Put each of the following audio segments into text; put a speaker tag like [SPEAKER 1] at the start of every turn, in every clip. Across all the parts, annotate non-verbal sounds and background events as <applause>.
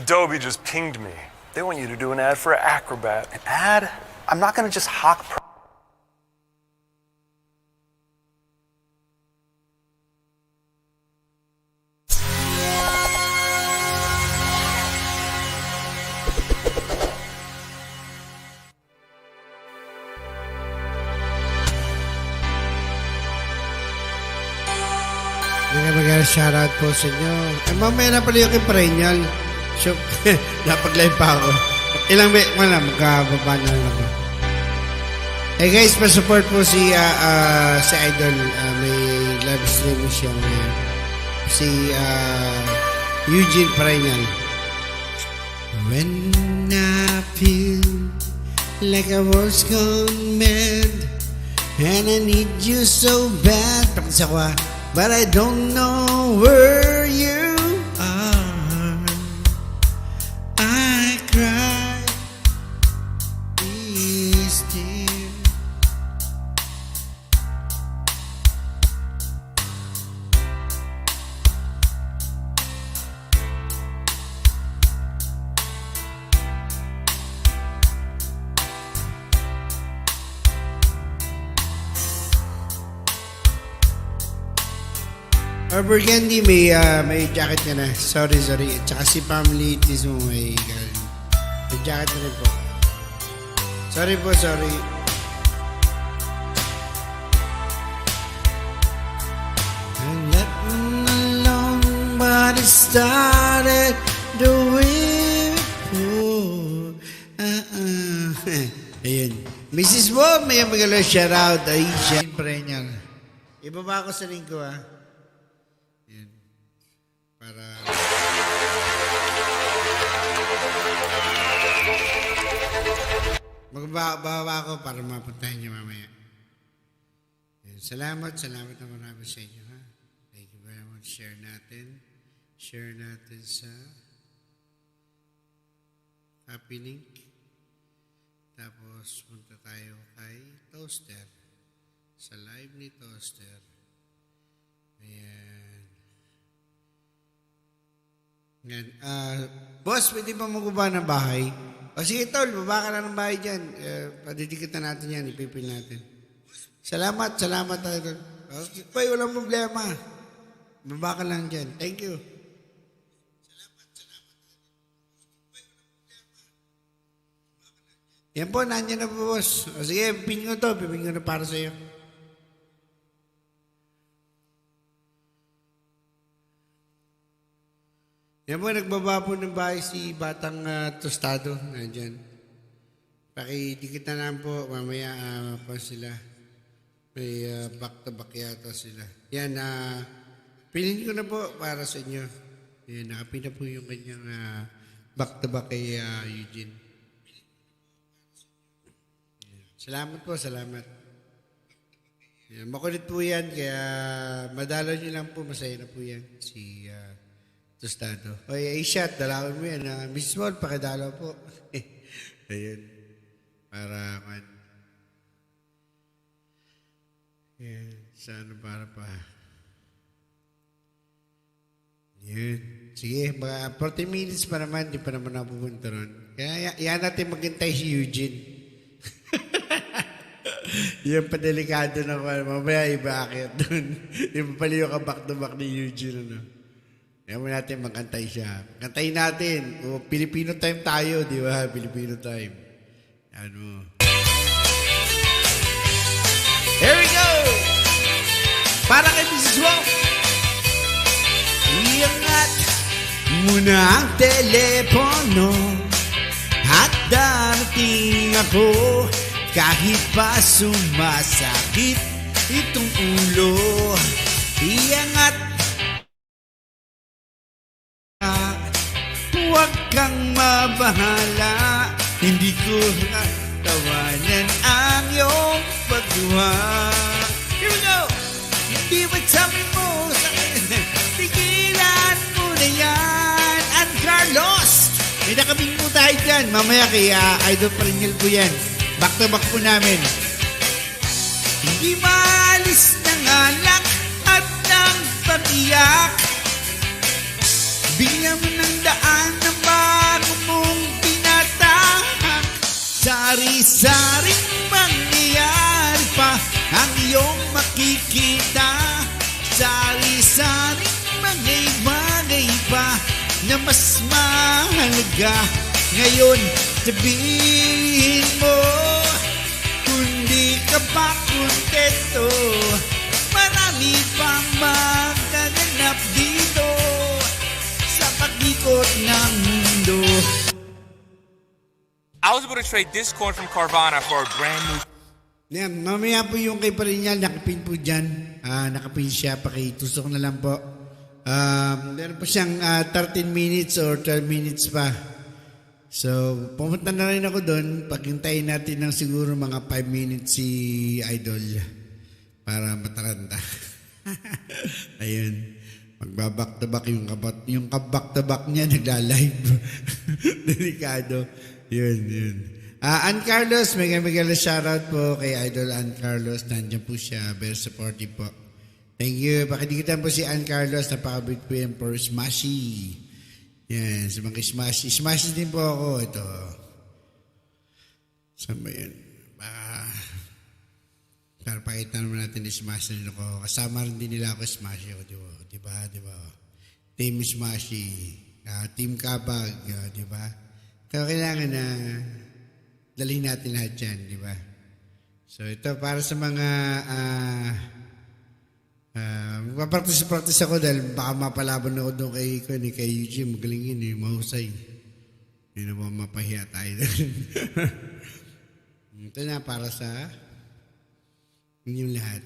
[SPEAKER 1] Adobe just pinged me. They want you to do an ad for Acrobat.
[SPEAKER 2] An ad? I'm not gonna just hawk. Pr-
[SPEAKER 3] Mga mga shoutout po sa inyo. Eh, mamaya na pala yung kay Perennial. So, <laughs> napag-live pa ako. Ilang be, wala, magkababa na lang ako. Eh guys, pa-support po si, ah, ah, si Idol. Ah, may live stream siya ngayon. Si ah, Eugene Perennial. When I feel like I was gone mad And I need you so bad. But I don't know where you Or Burgundy, may, ah, may jacket ka na. Sorry, sorry. At saka si family itis mo may, galing. may jacket na rin po. Sorry po, sorry. I'm letting alone, but it started the way before. Ah. Ayun. Mrs. Bob, may magalo shout out. Aisha. Perennial. Ibaba ko sa lingko, ah. Para... Magbaba ko para mapuntahan niyo mamaya. Salamat, salamat na marami sa inyo, ha? Thank you very much. Share natin. Share natin sa Happy Link. Tapos, punta tayo kay Toaster. Sa live ni Toaster. Ayan. Yan. Ah, boss, pwede ba maguba ng bahay? O sige, tol, baba ka na ng bahay dyan. Uh, padidikit na natin yan, ipipil natin. Salamat, salamat tayo, tol. Okay, Boy, walang problema. Baba ka lang dyan. Thank you. Yan po, nandiyan na po, boss. O sige, pin ko to. Pipin ko na para sa Yan po, nagbaba po ng bahay si Batang ah, Tostado. Nandyan. Pakidikit na lang po. Mamaya ah, pa sila. May ah, back-to-back yata sila. Yan, ah, pinin ko na po para sa inyo. Yan, nakapin na po yung kanyang ah, back-to-back kay ah, Eugene. Salamat po, salamat. Yan, makulit po yan, kaya madalo nyo lang po, masaya na po yan, si ah, Tostado. Oy, A-shot, dalawin mo yan. Uh, Miss Small, pakidalaw po. <laughs> Ayun. Para, man. Yan. Sana para pa. Yan. Sige, mga 40 minutes pa naman, di pa naman napupunta ron. Kaya yan natin maghintay si Eugene. <laughs> Yan pa delikado na ko. Mamaya iba akit doon. <laughs> Yung pala yung back ni Eugene. Ano? Kaya mo natin magkantay siya. Kantayin natin. O, Filipino time tayo, di ba? <laughs> Filipino time. Ano? Here we go! Para kay Mrs. Wong. Iangat mo na ang telepono at darating ako kahit pa sumasakit itong ulo. Iangat Nakating po tayo dyan. Mamaya kay uh, Idol Parinyal po yan. Back to back po namin. Hindi maalis ng alak at ng patiyak. Bigyan mo ng daan ng bago mong tinatahak. Sari-saring mangyayari pa ang iyong makikita. Sari-saring mangyay-bagay pa na mas mahalaga Ngayon sabihin mo Kundi ka pa kontento Marami pang magaganap dito Sa pag-ikot ng mundo
[SPEAKER 4] I was able to trade this coin from Carvana for a brand new
[SPEAKER 3] Yan, mamaya po yung kay Parinyal, nakapin po dyan. Ah, nakapin siya, pakitusok na lang po. Um, meron po siyang ah, 13 minutes or 12 minutes pa. So, pumunta na rin ako doon. Paghintayin natin ng siguro mga 5 minutes si Idol para mataranta. <laughs> Ayun. Magbaback to back yung kabat, yung kaback to back niya nagla-live. <laughs> Delikado. Yun, yun. Ah, Ann Carlos, mega mega shoutout po kay Idol Ann Carlos. Nandiyan po siya, very supportive po. Thank you. Pakidikitan po si Ann Carlos. Napakabit po yan for Smashy. Yan, sa mga Smashy. Smashy din po ako. Ito. Saan ba yun? Baka, para pakita naman natin ni Smashy din ako. Kasama rin din nila ako Smashy ako, di ba? Di ba? Di ba? Team Smashy. ah, team Kabag, ah, di ba? Kaya kailangan na dalhin natin lahat yan, di ba? So ito para sa mga ah uh, magpapractice-practice ako dahil baka mapalaban ako doon kay, kay, kay Eugene. Magaling yun eh, mahusay. Hindi naman mapahiya tayo <laughs> ito na para sa inyong lahat.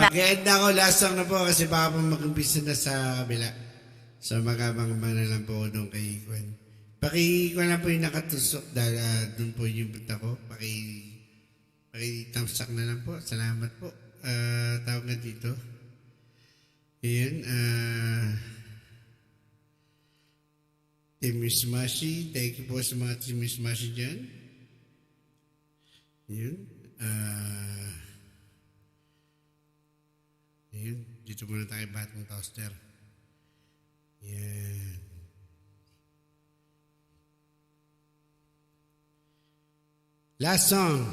[SPEAKER 3] Mag-end na ako, last song na po kasi baka po mag-umpisa na sa kabila. So magabang-abang na lang po doon kay Gwen. Paki ko lang po yung nakatusok dahil ah, doon po yung punta ko. Paki, paki tamsak na lang po. Salamat po. Ah, tawag nga dito. Ayan. ah Team Miss Mashi. Thank you po sa mga Team Miss Mashi dyan. Yun. Ah... Ayun, dito muna tayo batang toaster. Yan. Last song.